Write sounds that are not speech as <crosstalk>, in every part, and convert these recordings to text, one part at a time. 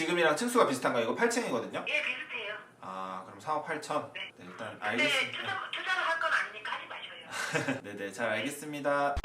지금이랑 층수가 비슷한가요? 이거 8층이거든요. 예, 비슷해요. 아 그럼 4억 8천. 네. 네, 일단 근데 알겠습니다. 투자, 투자를 할건 아니니까 하지 마셔요. 네네 <laughs> 잘 알겠습니다.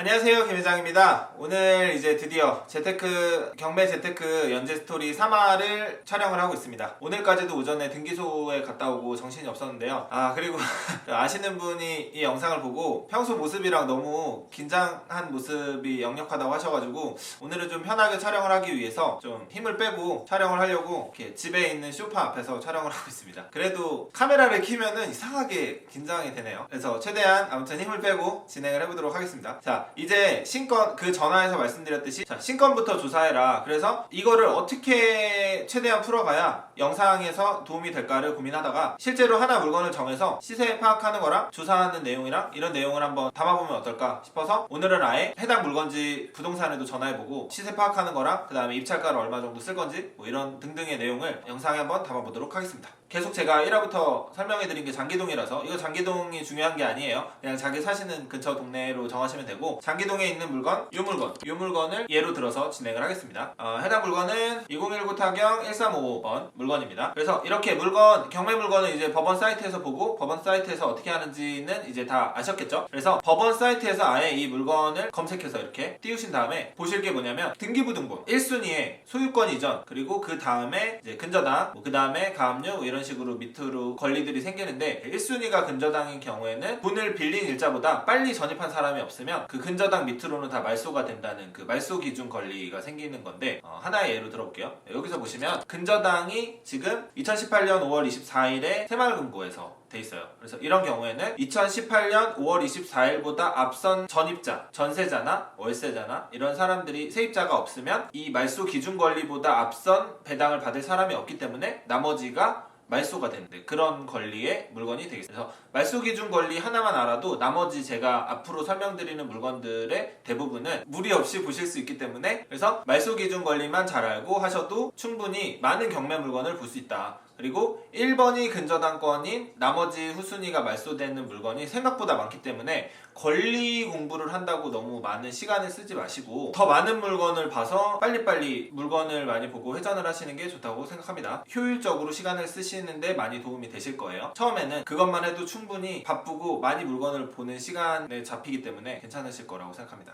안녕하세요 김 회장입니다. 오늘 이제 드디어 재테크 경매 재테크 연재 스토리 3화를 촬영을 하고 있습니다. 오늘까지도 오전에 등기소에 갔다 오고 정신이 없었는데요. 아 그리고 <laughs> 아시는 분이 이 영상을 보고 평소 모습이랑 너무 긴장한 모습이 역력하다고 하셔가지고 오늘은 좀 편하게 촬영을 하기 위해서 좀 힘을 빼고 촬영을 하려고 이렇게 집에 있는 소파 앞에서 촬영을 하고 있습니다. 그래도 카메라를 켜면은 이상하게 긴장이 되네요. 그래서 최대한 아무튼 힘을 빼고 진행을 해보도록 하겠습니다. 자, 이제 신건 그 전화에서 말씀드렸듯이 자, 신건부터 조사해라. 그래서 이거를 어떻게 최대한 풀어가야 영상에서 도움이 될까를 고민하다가 실제로 하나 물건을 정해서 시세 파악하는 거랑 조사하는 내용이랑 이런 내용을 한번 담아보면 어떨까 싶어서 오늘은 아예 해당 물건지 부동산에도 전화해보고 시세 파악하는 거랑 그 다음에 입찰가를 얼마 정도 쓸 건지 뭐 이런 등등의 내용을 영상에 한번 담아보도록 하겠습니다. 계속 제가 1화부터 설명해드린 게 장기동이라서 이거 장기동이 중요한 게 아니에요. 그냥 자기 사시는 근처 동네로 정하시면 되고 장기동에 있는 물건, 이 물건, 이 물건을 예로 들어서 진행을 하겠습니다. 어, 해당 물건은 2019 타경 1355번 물건입니다. 그래서 이렇게 물건, 경매 물건은 이제 법원 사이트에서 보고 법원 사이트에서 어떻게 하는지는 이제 다 아셨겠죠? 그래서 법원 사이트에서 아예 이 물건을 검색해서 이렇게 띄우신 다음에 보실 게 뭐냐면 등기부등본 1순위에 소유권 이전 그리고 그 다음에 이제 근저당 그 다음에 가압류 뭐 이런 식으로 밑으로 권리들이 생기는데 1순위가 근저당인 경우에는 돈을 빌린 일자보다 빨리 전입한 사람이 없으면 그 근저당 밑으로는 다 말소가 된다는 그 말소 기준 권리가 생기는 건데 어, 하나의 예로 들어볼게요 여기서 보시면 근저당이 지금 2018년 5월 24일에 새마을금고에서 돼 있어요. 그래서 이런 경우에는 2018년 5월 24일보다 앞선 전입자, 전세자나 월세자나 이런 사람들이 세입자가 없으면 이 말소 기준 권리보다 앞선 배당을 받을 사람이 없기 때문에 나머지가 말소가 되는데 그런 권리의 물건이 되겠습니다. 그래서 말소 기준 권리 하나만 알아도 나머지 제가 앞으로 설명드리는 물건들의 대부분은 무리 없이 보실 수 있기 때문에 그래서 말소 기준 권리만 잘 알고 하셔도 충분히 많은 경매 물건을 볼 수 있다. 그리고 1번이 근저당권인 나머지 후순위가 말소되는 물건이 생각보다 많기 때문에 권리 공부를 한다고 너무 많은 시간을 쓰지 마시고 더 많은 물건을 봐서 빨리빨리 물건을 많이 보고 회전을 하시는 게 좋다고 생각합니다. 효율적으로 시간을 쓰시는데 많이 도움이 되실 거예요. 처음에는 그것만 해도 충분히 바쁘고 많이 물건을 보는 시간에 잡히기 때문에 괜찮으실 거라고 생각합니다.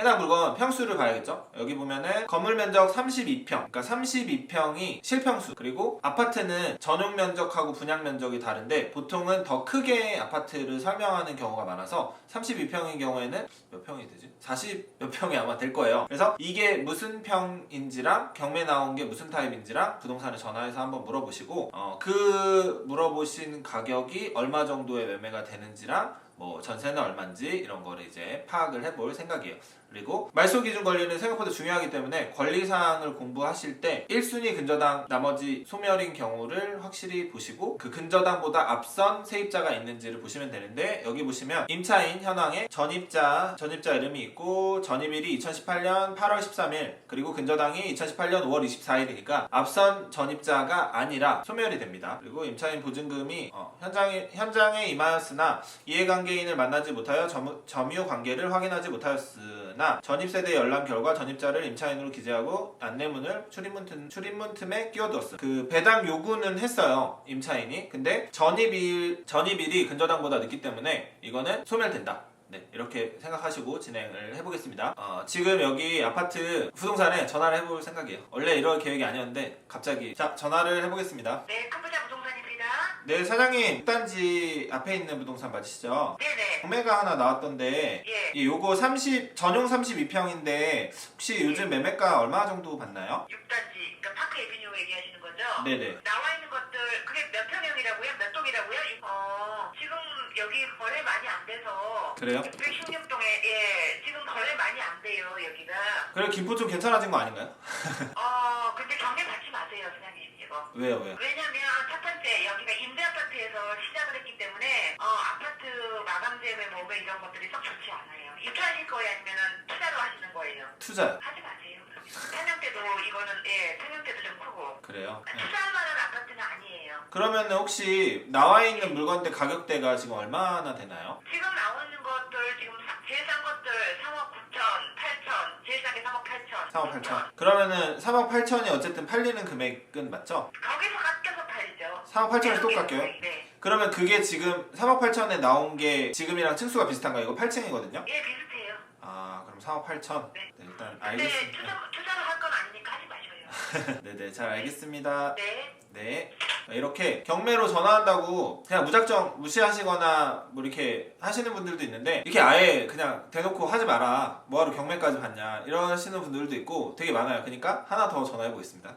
해당 물건 평수를 봐야겠죠? 여기 보면은 건물 면적 32평, 그러니까 32평이 실평수, 그리고 아파트는 전용 면적하고 분양 면적이 다른데 보통은 더 크게 아파트를 설명하는 경우가 많아서 32평인 경우에는 몇 평이 되지? 40 몇 평이 아마 될 거예요. 그래서 이게 무슨 평인지랑 경매 나온 게 무슨 타입인지랑 부동산에 전화해서 한번 물어보시고 어, 그 물어보신 가격이 얼마 정도의 매매가 되는지랑 뭐 전세는 얼마인지 이런 거를 이제 파악을 해볼 생각이에요. 그리고 말소 기준 권리는 생각보다 중요하기 때문에 권리 사항을 공부하실 때 1순위 근저당 나머지 소멸인 경우를 확실히 보시고 그 근저당보다 앞선 세입자가 있는지를 보시면 되는데 여기 보시면 임차인 현황에 전입자 전입자 이름이 있고 전입일이 2018년 8월 13일 그리고 근저당이 2018년 5월 24일이니까 앞선 전입자가 아니라 소멸이 됩니다. 그리고 임차인 보증금이 어, 현장에 현장에 임하였으나 이해관계인을 만나지 못하여 점, 점유 관계를 확인하지 못하였 으나 전입세대 열람 결과 전입자를 임차인으로 기재하고 안내문을 출입문 틈, 출입문 틈에 끼워두었음. 그 배당 요구는 했어요 임차인이. 근데 전입일 전입일이 근저당보다 늦기 때문에 이거는 소멸된다. 네, 이렇게 생각하시고 진행을 해보겠습니다. 어, 지금 여기 아파트 부동산에 전화를 해볼 생각이에요. 원래 이럴 계획이 아니었는데 갑자기 자 전화를 해보겠습니다. 네, 네 사장님 단지 앞에 있는 부동산 맞으시죠? 네네. 경매가 하나 나왔던데 예. 이 요거 30 전용 32평인데 혹시 요즘 매매가 얼마 정도 받나요? 6단지, 그러니까 파크 에비뉴 얘기하시는 거죠? 네네. 나와 있는 것들, 그게 몇 평형이라고요? 몇 동이라고요? 어, 지금 여기 거래 많이 안 돼서. 그래요? 616동에, 예, 지금 거래 많이 안 돼요, 여기가. 그래 김포 좀 괜찮아진 거 아닌가요? <laughs> 어, 근데 경매 받지 마세요, 사장님, 이거. 왜요 왜요? 왜냐면 첫 번째 여기가 임대 아파트에서 시작을 했기 때문에 어, 아파트 마감재매 뭐뭐 이런 것들이 썩 좋지 않아요. 입주하실 거예요 아니면은 투자로 하시는 거예요? 투자요. 하지 마세요. 평형 때도 이거는 예 평형 때도 좀 크고 그래요? 네. 투자할 만한 아파트는 아니에요. 그러면 혹시 나와 있는 물건들 가격대가 지금 얼마나 되나요? 지금 나오는 것들 지금 사- 제일 싼 것들 3억 9천, 8천, 제일 싼 게 3억 8천. 3억 8천. 그러면은 3억 8천이 어쨌든 팔리는 금액은 맞죠? 거기서 깎여서 팔죠. 3억 8천에서 똑같게요? 네. 그러면 그게 지금 3억 8천에 나온 게 지금이랑 층수가 비슷한가요? 이거 8층이거든요? 예, 비슷해요. 아 그럼 3억 8천. 네, 일단 근데 알겠습니다. 투자, 투자를 할 건 아니니까 하지 마셔요. 네네 <laughs> 잘 알겠습니다. 네. 네. 이렇게 경매로 전화한다고 그냥 무작정 무시하시거나 뭐 이렇게 하시는 분들도 있는데 이렇게 아예 그냥 대놓고 하지 마라. 뭐하러 경매까지 받냐 이러시는 분들도 있고 되게 많아요. 그러니까 하나 더 전화해 보겠습니다.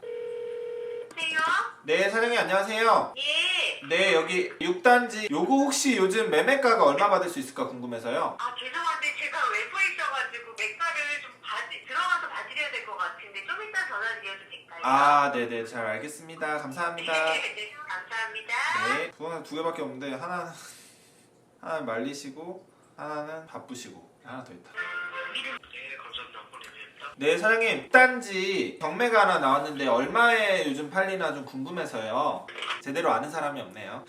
안녕하세요. 네 사장님 안녕하세요. 예. 네 여기 6단지 요거 혹시 요즘 매매가가 얼마 받을 수 있을까 궁금해서요. 아 죄송한데 제가 외부에 있어가지고 매가를 좀 봐지 들어가서 봐드려야 될 것 같은데 좀 이따 전화드려도 될까요? 아 네네 잘 알겠습니다. 감사합니다. 네, 감사합니다. 네 부동산 두 개밖에 없는데 하나는 하나는 말리시고 하나는 바쁘시고 하나 더 있다. 네. 네 사장님 단지 경매가 하나 나왔는데 얼마에 요즘 팔리나 좀 궁금해서요 제대로 아는 사람이 없네요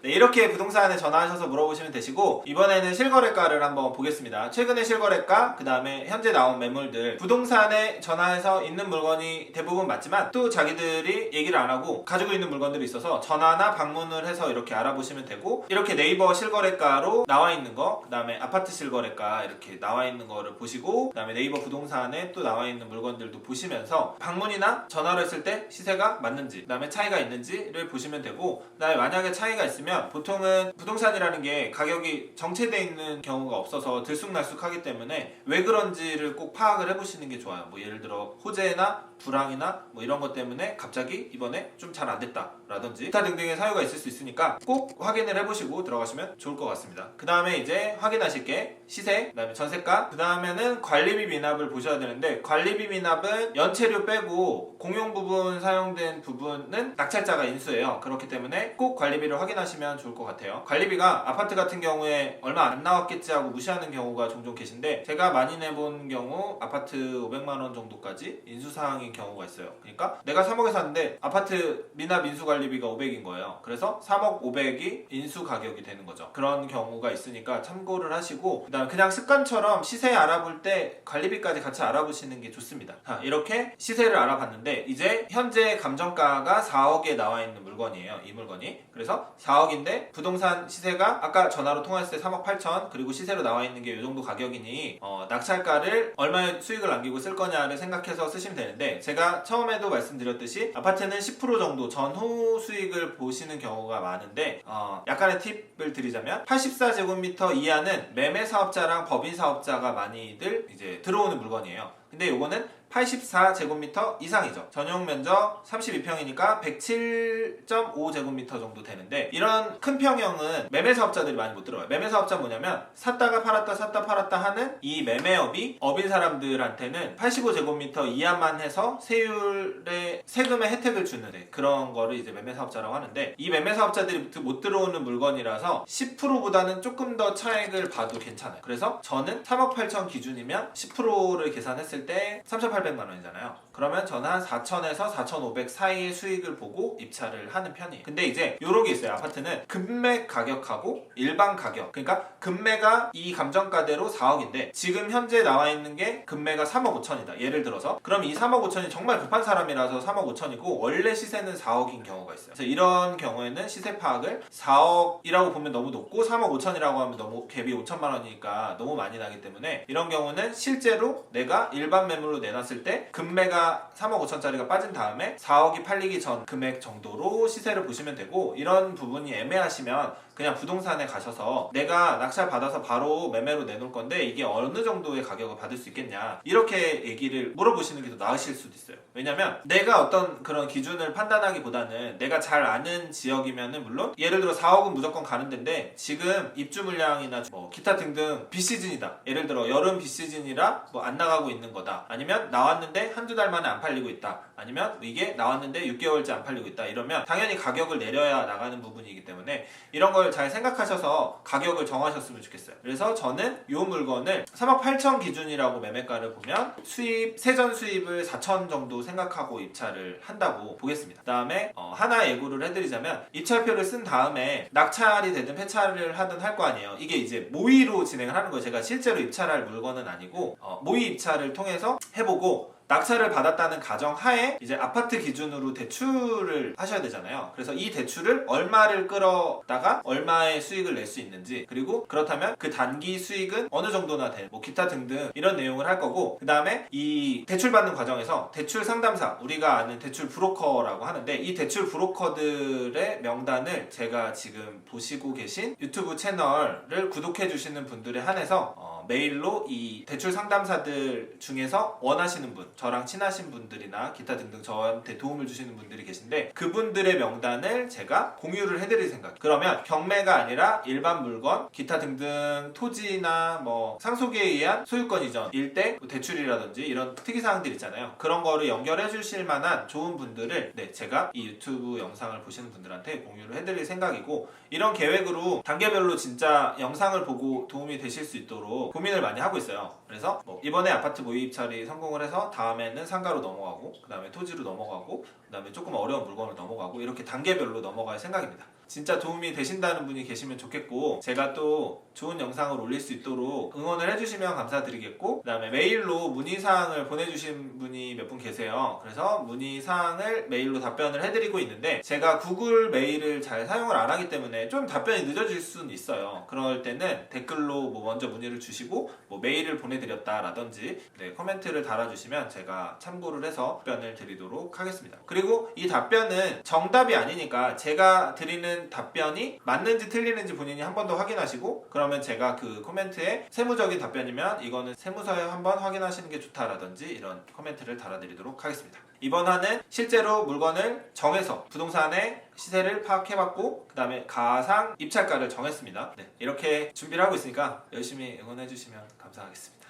네, 이렇게 부동산에 전화하셔서 물어보시면 되시고 이번에는 실거래가를 한번 보겠습니다. 최근의 실거래가 그 다음에 현재 나온 매물들 부동산에 전화해서 있는 물건이 대부분 맞지만 또 자기들이 얘기를 안 하고 가지고 있는 물건들이 있어서 전화나 방문을 해서 이렇게 알아보시면 되고 이렇게 네이버 실거래가로 나와 있는 거 그 다음에 아파트 실거래가 이렇게 나와 있는 거를 보시고 그 다음에 네이버 부동산에 또 나와 있는 물건들도 보시면서 방문이나 전화를 했을 때 시세가 맞는지 그 다음에 차이가 있는지를 보시면 되고 그 다음에 만약에 차이가 있으면 보통은 부동산이라는 게 가격이 정체되어 있는 경우가 없어서 들쑥날쑥하기 때문에 왜 그런지를 꼭 파악을 해보시는 게 좋아요. 뭐 예를 들어 호재나 불황이나 뭐 이런 것 때문에 갑자기 이번에 좀 잘 안 됐다 라든지 기타 등등의 사유가 있을 수 있으니까 꼭 확인을 해보시고 들어가시면 좋을 것 같습니다. 그 다음에 이제 확인하실 게 시세 그 다음에 전세가 그 다음에는 관리비 미납을 보셔야 되는데 관리비 미납은 연체료 빼고 공용 부분 사용된 부분은 낙찰자가 인수해요. 그렇기 때문에 꼭 관리비를 확인하시면 좋을 것 같아요. 관리비가 아파트 같은 경우에 얼마 안 나왔겠지 하고 무시하는 경우가 종종 계신데 제가 많이 내본 경우 아파트 500만 원 정도까지 인수사항인 경우가 있어요. 그러니까 내가 3억에 샀는데 아파트 미납 인수 관리비가 500인 거예요. 그래서 3억 500이 인수 가격이 되는 거죠. 그런 경우가 있으니까 참고를 하시고 그다음 그냥 습관처럼 시세 알아볼 때 관리비까지 같이 알아보시는 게 좋습니다. 자, 이렇게 시세를 알아봤는데 이제 현재 감정가가 4억에 나와 있는 물건이에요. 이 물건이. 그래서 4억 인데 부동산 시세가 아까 전화로 통화했을 때 3억 8천 그리고 시세로 나와 있는 게 이 정도 가격이니 어, 낙찰가를 얼마의 수익을 남기고 쓸 거냐를 생각해서 쓰시면 되는데 제가 처음에도 말씀드렸듯이 아파트는 10% 정도 전후 수익을 보시는 경우가 많은데 어, 약간의 팁을 드리자면 84제곱미터 이하는 매매 사업자랑 법인 사업자가 많이들 이제 들어오는 물건이에요. 근데 요거는 84제곱미터 이상이죠. 전용 면적 32평이니까 107.5제곱미터 정도 되는데 이런 큰 평형은 매매 사업자들이 많이 못 들어와요. 매매 사업자 뭐냐면 샀다가 팔았다 샀다 팔았다 하는 이 매매업이 업인 사람들한테는 85제곱미터 이하만 해서 세율의 세금의 혜택을 주는 네, 그런 거를 이제 매매 사업자라고 하는데 이 매매 사업자들이 못 들어오는 물건이라서 10%보다는 조금 더 차액을 봐도 괜찮아요. 그래서 저는 3억 8천 기준이면 10%를 계산했을 때 3,800만 원이잖아요. 그러면 저는 한 4천에서 4,500 사이의 수익을 보고 입찰을 하는 편이에요. 근데 이제 요런 게 있어요. 아파트는 금매 가격하고 일반 가격. 그러니까 금매가 이 감정가대로 4억인데 지금 현재 나와 있는 게 금매가 3억 5천이다. 예를 들어서 그럼 이 3억 5천이 정말 급한 사람이라서 3억 5천이고 원래 시세는 4억인 경우가 있어요. 그래서 이런 경우에는 시세 파악을 4억이라고 보면 너무 높고 3억 5천이라고 하면 너무 갭이 5천만 원이니까 너무 많이 나기 때문에 이런 경우는 실제로 내가 일반 매물로 내놨을 때 금매가 3억 5천짜리가 빠진 다음에 4억이 팔리기 전 금액 정도로 시세를 보시면 되고 이런 부분이 애매하시면 그냥 부동산에 가셔서 내가 낙찰 받아서 바로 매매로 내놓을 건데 이게 어느 정도의 가격을 받을 수 있겠냐? 이렇게 얘기를 물어보시는 게 더 나으실 수도 있어요. 왜냐면 내가 어떤 그런 기준을 판단하기보다는 내가 잘 아는 지역이면은 물론 예를 들어 4억은 무조건 가는 데인데 지금 입주 물량이나 뭐 기타 등등 비시즌이다. 예를 들어 여름 비시즌이라 뭐 안 나가고 있는 거다. 아니면 나왔는데 한두 달 만에 안 팔리고 있다. 아니면 이게 나왔는데 6개월째 안 팔리고 있다. 이러면 당연히 가격을 내려야 나가는 부분이기 때문에 이런 걸 그걸 잘 생각하셔서 가격을 정하셨으면 좋겠어요. 그래서 저는 이 물건을 3억 8천 기준이라고 매매가를 보면 수입 세전 수입을 4천 정도 생각하고 입찰을 한다고 보겠습니다. 그다음에 어, 하나 예고를 해드리자면 입찰표를 쓴 다음에 낙찰이 되든 폐차를 하든 할 거 아니에요. 이게 이제 모의로 진행을 하는 거예요. 제가 실제로 입찰할 물건은 아니고 어, 모의 입찰을 통해서 해보고 낙찰을 받았다는 가정 하에 이제 아파트 기준으로 대출을 하셔야 되잖아요. 그래서 이 대출을 얼마를 끌어다가 얼마의 수익을 낼 수 있는지 그리고 그렇다면 그 단기 수익은 어느 정도나 돼. 뭐 기타 등등 이런 내용을 할 거고 그 다음에 이 대출 받는 과정에서 대출 상담사 우리가 아는 대출 브로커라고 하는데 이 대출 브로커들의 명단을 제가 지금 보시고 계신 유튜브 채널을 구독해 주시는 분들에 한해서 어, 메일로 이 대출 상담사들 중에서 원하시는 분, 저랑 친하신 분들이나 기타 등등 저한테 도움을 주시는 분들이 계신데 그분들의 명단을 제가 공유를 해드릴 생각. 그러면 경매가 아니라 일반 물건, 기타 등등 토지나 뭐 상속에 의한 소유권 이전, 일대 뭐 대출이라든지 이런 특이 사항들 있잖아요. 그런 거를 연결해 주실 만한 좋은 분들을 네, 제가 이 유튜브 영상을 보시는 분들한테 공유를 해드릴 생각이고 이런 계획으로 단계별로 진짜 영상을 보고 도움이 되실 수 있도록 고민을 많이 하고 있어요. 그래서 뭐 이번에 아파트 모의 입찰이 성공을 해서 다음에는 상가로 넘어가고 그 다음에 토지로 넘어가고 그 다음에 조금 어려운 물건을 넘어가고 이렇게 단계별로 넘어갈 생각입니다. 진짜 도움이 되신다는 분이 계시면 좋겠고 제가 또 좋은 영상을 올릴 수 있도록 응원을 해주시면 감사드리겠고 그 다음에 메일로 문의사항을 보내주신 분이 몇 분 계세요. 그래서 문의사항을 메일로 답변을 해드리고 있는데 제가 구글 메일을 잘 사용을 안 하기 때문에 좀 답변이 늦어질 수는 있어요. 그럴 때는 댓글로 뭐 먼저 문의를 주시고 뭐 메일을 보내드렸다라든지 네, 코멘트를 달아주시면 제가 참고를 해서 답변을 드리도록 하겠습니다. 그리고 이 답변은 정답이 아니니까 제가 드리는 답변이 맞는지 틀리는지 본인이 한 번 더 확인하시고 그러면 제가 그 코멘트에 세무적인 답변이면 이거는 세무서에 한번 확인하시는 게 좋다라든지 이런 코멘트를 달아드리도록 하겠습니다. 이번 화는 실제로 물건을 정해서 부동산의 시세를 파악해봤고 그 다음에 가상 입찰가를 정했습니다. 네, 이렇게 준비를 하고 있으니까 열심히 응원해주시면 감사하겠습니다.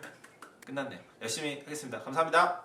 <laughs> 끝났네요. 열심히 하겠습니다. 감사합니다.